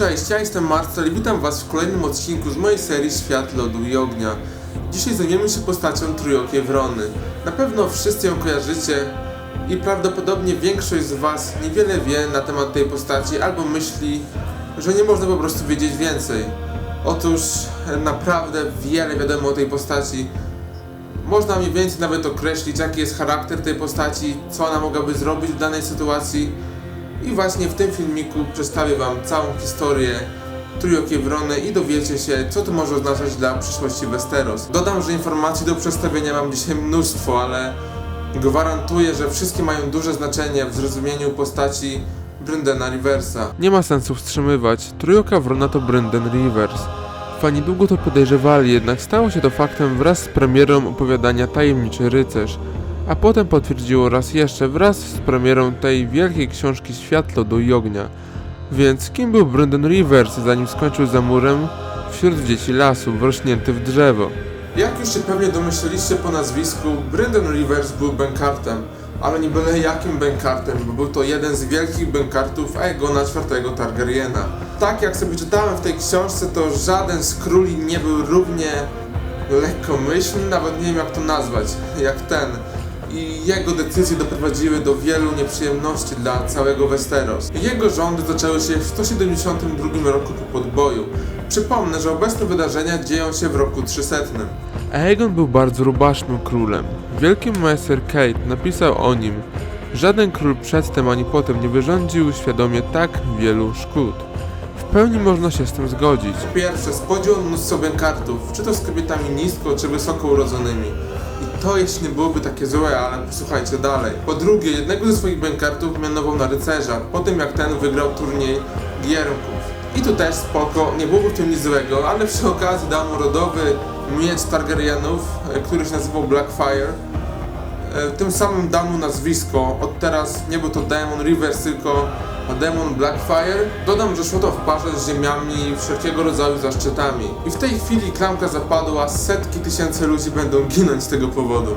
Cześć, ja jestem Marcel i witam Was w kolejnym odcinku z mojej serii Świat Lodu i Ognia. Dzisiaj zajmiemy się postacią Trójokiej Wrony. Na pewno wszyscy ją kojarzycie i prawdopodobnie większość z Was niewiele wie na temat tej postaci albo myśli, że nie można po prostu wiedzieć więcej. Otóż naprawdę wiele wiadomo o tej postaci. Można mniej więcej nawet określić, jaki jest charakter tej postaci, co ona mogłaby zrobić w danej sytuacji. I właśnie w tym filmiku przedstawię Wam całą historię Trójokiej Wrony i dowiecie się, co to może oznaczać dla przyszłości Westeros. Dodam, że informacji do przedstawienia mam dzisiaj mnóstwo, ale gwarantuję, że wszystkie mają duże znaczenie w zrozumieniu postaci Bryndena Riversa. Nie ma sensu wstrzymywać. Trójoka Wrona to Brynden Rivers. Fani długo to podejrzewali, jednak stało się to faktem wraz z premierą opowiadania Tajemniczy Rycerz, a potem potwierdziło raz jeszcze wraz z premierą tej wielkiej książki Świat Lodu i Ognia. Więc kim był Brendan Rivers, zanim skończył za murem wśród dzieci lasu, wrośnięty w drzewo? Jak już się pewnie domyśleliście po nazwisku, Brendan Rivers był bękartem, ale nie byle jakim bękartem, bo był to jeden z wielkich bękartów Aegona IV Targaryena. Tak jak sobie czytałem w tej książce, to żaden z króli nie był równie lekkomyślny, nawet nie wiem jak to nazwać, jak ten. I jego decyzje doprowadziły do wielu nieprzyjemności dla całego Westeros. Jego rządy zaczęły się w 172 roku po podboju. Przypomnę, że obecne wydarzenia dzieją się w roku 300. Aegon był bardzo rubasznym królem. Wielki majster Kate napisał o nim Żaden król przedtem ani potem nie wyrządził świadomie tak wielu szkód. W pełni można się z tym zgodzić. Po pierwsze, spodział on mnóstwo bękartów, czy to z kobietami nisko, czy wysoko urodzonymi. To jeszcze nie byłoby takie złe, ale posłuchajcie dalej. Po drugie, jednego ze swoich bękartów mianował na rycerza, po tym jak ten wygrał turniej giermków. I tu też spoko, nie byłoby w tym nic złego, ale przy okazji dał mu rodowy miecz Targaryenów, e, który się nazywał Blackfire. E, Tym samym dał mu nazwisko. Od teraz nie był to Demon Rivers, tylko Demon Blackfire. Dodam, że szło to w parze z ziemiami wszelkiego rodzaju zaszczytami. I w tej chwili klamka zapadła, setki tysięcy ludzi będą ginąć z tego powodu.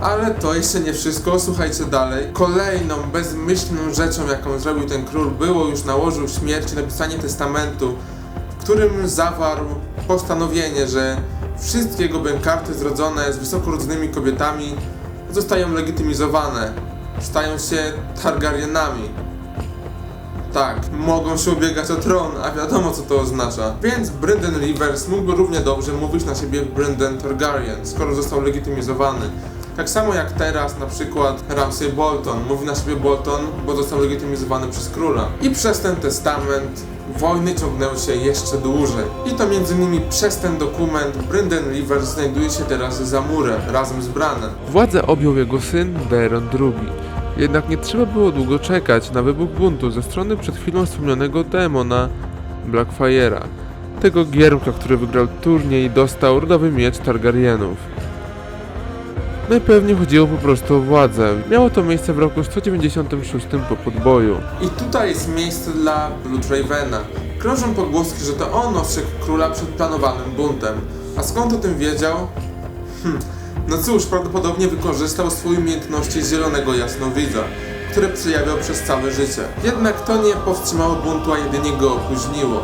Ale to jeszcze nie wszystko, słuchajcie dalej. Kolejną bezmyślną rzeczą, jaką zrobił ten król, było już na łożu śmierci napisanie testamentu, w którym zawarł postanowienie, że wszystkie jego bękarty zrodzone z wysokorodzonymi kobietami zostają legitymizowane, stają się Targaryenami. Tak, mogą się ubiegać o tron, a wiadomo co to oznacza. Więc Brynden Rivers mógłby równie dobrze mówić na siebie Brynden Targaryen, skoro został legitymizowany. Tak samo jak teraz na przykład Ramsay Bolton mówi na siebie Bolton, bo został legitymizowany przez króla. I przez ten testament wojny ciągnęły się jeszcze dłużej. I to między innymi przez ten dokument Brynden Rivers znajduje się teraz za murem razem z Branem. Władzę objął jego syn Daeron II. Jednak nie trzeba było długo czekać na wybuch buntu ze strony przed chwilą wspomnianego demona Blackfire'a. Tego giermka, który wygrał turniej i dostał rodowy miecz Targaryenów. Najpewniej chodziło po prostu o władzę. Miało to miejsce w roku 196 po podboju. I tutaj jest miejsce dla Bloodravena. Krążą pogłoski, że to on ostrzegł króla przed planowanym buntem. A skąd o tym wiedział? Hm, no cóż, prawdopodobnie wykorzystał swoje umiejętności zielonego jasnowidza, które przejawiał przez całe życie. Jednak to nie powstrzymało buntu, a jedynie go opóźniło.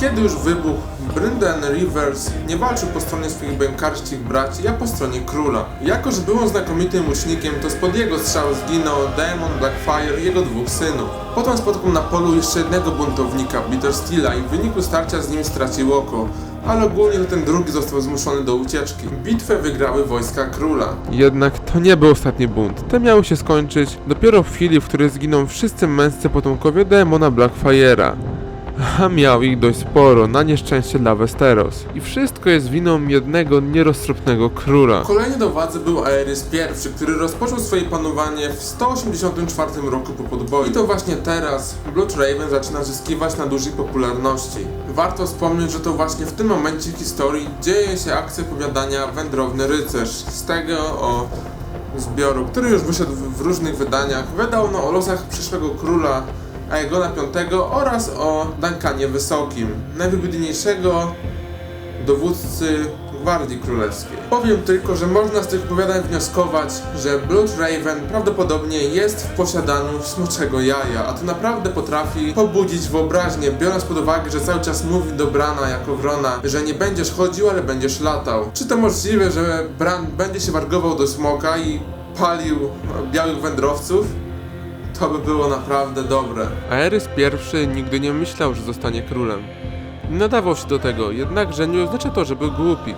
Kiedy już wybuchł, Brynden Rivers nie walczył po stronie swoich bękarskich braci, a po stronie króla. Jako, że był on znakomitym łucznikiem, to spod jego strzał zginął Demon Blackfire i jego dwóch synów. Potem spotkał na polu jeszcze jednego buntownika, Bitter Steela i w wyniku starcia z nim stracił oko. Ale ogólnie to ten drugi został zmuszony do ucieczki. Bitwę wygrały wojska króla. Jednak to nie był ostatni bunt. Te miały się skończyć dopiero w chwili, w której zginą wszyscy męscy potomkowie demona Blackfire'a. A miał ich dość sporo, na nieszczęście dla Westeros. I wszystko jest winą jednego nieroztropnego króla. Kolejny do władzy był Aerys I, który rozpoczął swoje panowanie w 184 roku po podboju. I to właśnie teraz Bloodraven zaczyna zyskiwać na dużej popularności. Warto wspomnieć, że to właśnie w tym momencie historii dzieje się akcja opowiadania Wędrowny Rycerz z tego o zbioru, który już wyszedł w w różnych wydaniach. Wydał ono o losach przyszłego króla Aegona V oraz o Duncanie Wysokim, najwybitniejszego dowódcy Gwardii Królewskiej. Powiem tylko, że można z tych opowiadań wnioskować, że Blood Raven prawdopodobnie jest w posiadaniu smoczego jaja, a to naprawdę potrafi pobudzić wyobraźnię, biorąc pod uwagę, że cały czas mówi do Brana jako Wrona, że nie będziesz chodził, ale będziesz latał. Czy to możliwe, że Bran będzie się wargował do smoka i palił białych wędrowców? By było naprawdę dobre. Aerys I nigdy nie myślał, że zostanie królem. Nadawał się do tego, jednakże nie oznacza to, że był głupi.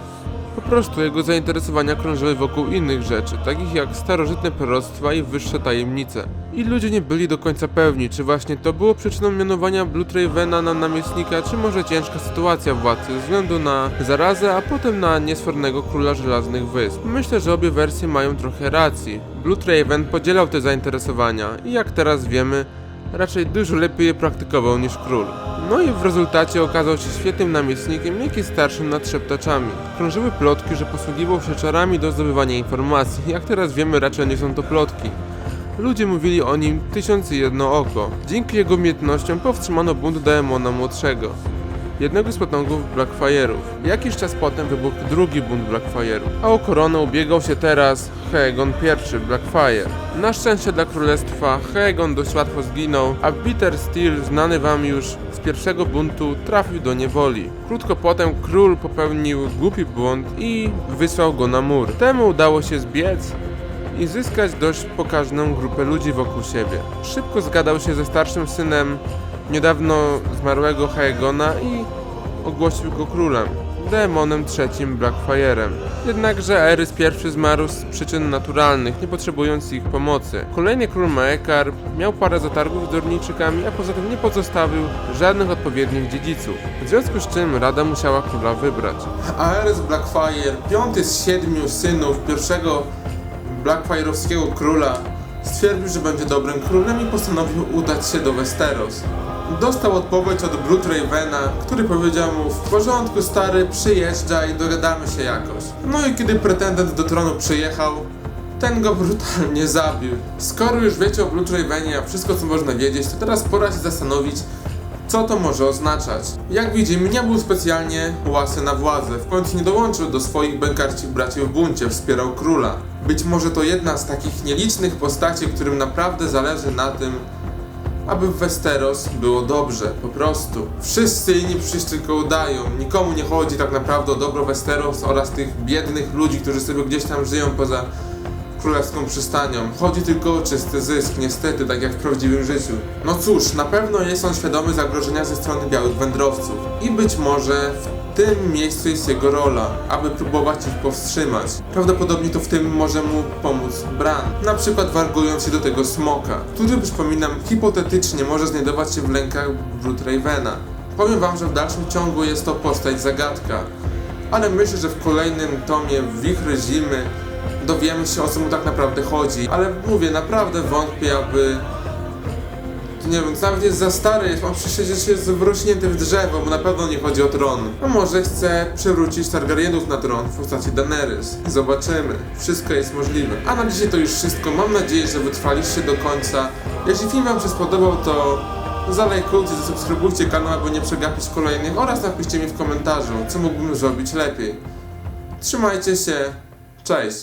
Po prostu jego zainteresowania krążyły wokół innych rzeczy, takich jak starożytne proroctwa i wyższe tajemnice. I ludzie nie byli do końca pewni, czy właśnie to było przyczyną mianowania Bloodravena na namiestnika, czy może ciężka sytuacja władcy ze względu na zarazę, a potem na niesfornego króla Żelaznych Wysp. Myślę, że obie wersje mają trochę racji. Bloodraven podzielał te zainteresowania i jak teraz wiemy, raczej dużo lepiej je praktykował niż król. No i w rezultacie okazał się świetnym namiestnikiem, jak i starszym nad szeptaczami. Krążyły plotki, że posługiwał się czarami do zdobywania informacji. Jak teraz wiemy, raczej nie są to plotki. Ludzie mówili o nim tysiąc i jedno oko. Dzięki jego umiejętnościom powstrzymano bunt Daemona Młodszego, jednego z potomków Blackfire'ów. Jakiś czas potem wybuchł drugi bunt Blackfire'ów, a o koronę ubiegał się teraz Haegon I Blackfire. Na szczęście dla królestwa Haegon dość łatwo zginął, a Peter Steel, znany wam już z pierwszego buntu, trafił do niewoli. Krótko potem król popełnił głupi błąd i wysłał go na mur. Temu udało się zbiec i zyskać dość pokaźną grupę ludzi wokół siebie. Szybko zgadał się ze starszym synem niedawno zmarłego Haegona i ogłosił go królem, demonem trzecim Blackfire'em. Jednakże Aerys I zmarł z przyczyn naturalnych, nie potrzebując ich pomocy. Kolejny król Maekar miał parę zatargów z Dornijczykami, a poza tym nie pozostawił żadnych odpowiednich dziedziców. W związku z czym Rada musiała króla wybrać. Aerys Blackfire, piąty z siedmiu synów pierwszego Blackfire'owskiego króla, stwierdził, że będzie dobrym królem i postanowił udać się do Westeros. Dostał odpowiedź od Bloodravena, który powiedział mu w porządku stary, przyjeżdżaj, dogadamy się jakoś. No i kiedy pretendent do tronu przyjechał, ten go brutalnie zabił. Skoro już wiecie o Bloodravenie, a wszystko co można wiedzieć, to teraz pora się zastanowić, co to może oznaczać? Jak widzimy, nie był specjalnie łasy na władzę. W końcu nie dołączył do swoich bękarcich braci w buncie, wspierał króla. Być może to jedna z takich nielicznych postaci, którym naprawdę zależy na tym, aby w Westeros było dobrze, po prostu. Wszyscy inni przecież tylko udają. Nikomu nie chodzi tak naprawdę o dobro Westeros oraz tych biednych ludzi, którzy sobie gdzieś tam żyją poza królewską przystanią. Chodzi tylko o czysty zysk, niestety, tak jak w prawdziwym życiu. No cóż, na pewno jest on świadomy zagrożenia ze strony białych wędrowców. I być może w tym miejscu jest jego rola, aby próbować ich powstrzymać. Prawdopodobnie to w tym może mu pomóc Bran. Na przykład wargując się do tego smoka, który przypominam hipotetycznie może znajdować się w lękach Bloodravena. Powiem wam, że w dalszym ciągu jest to postać zagadka. Ale myślę, że w kolejnym tomie Wichry Zimy dowiemy się o co mu tak naprawdę chodzi. Ale mówię, naprawdę wątpię, aby... Nie wiem, nawet jest za stary, jest, on przecież jest wrośnięty w drzewo, bo na pewno nie chodzi o tron. A może chce przewrócić Targaryenów na tron w postaci Daenerys. Zobaczymy. Wszystko jest możliwe. A na dzisiaj to już wszystko. Mam nadzieję, że wytrwaliście do końca. Jeśli film wam się spodobał, to zalajkujcie, zasubskrybujcie kanał, aby nie przegapić kolejnych oraz napiszcie mi w komentarzu, co mógłbym zrobić lepiej. Trzymajcie się. Cześć.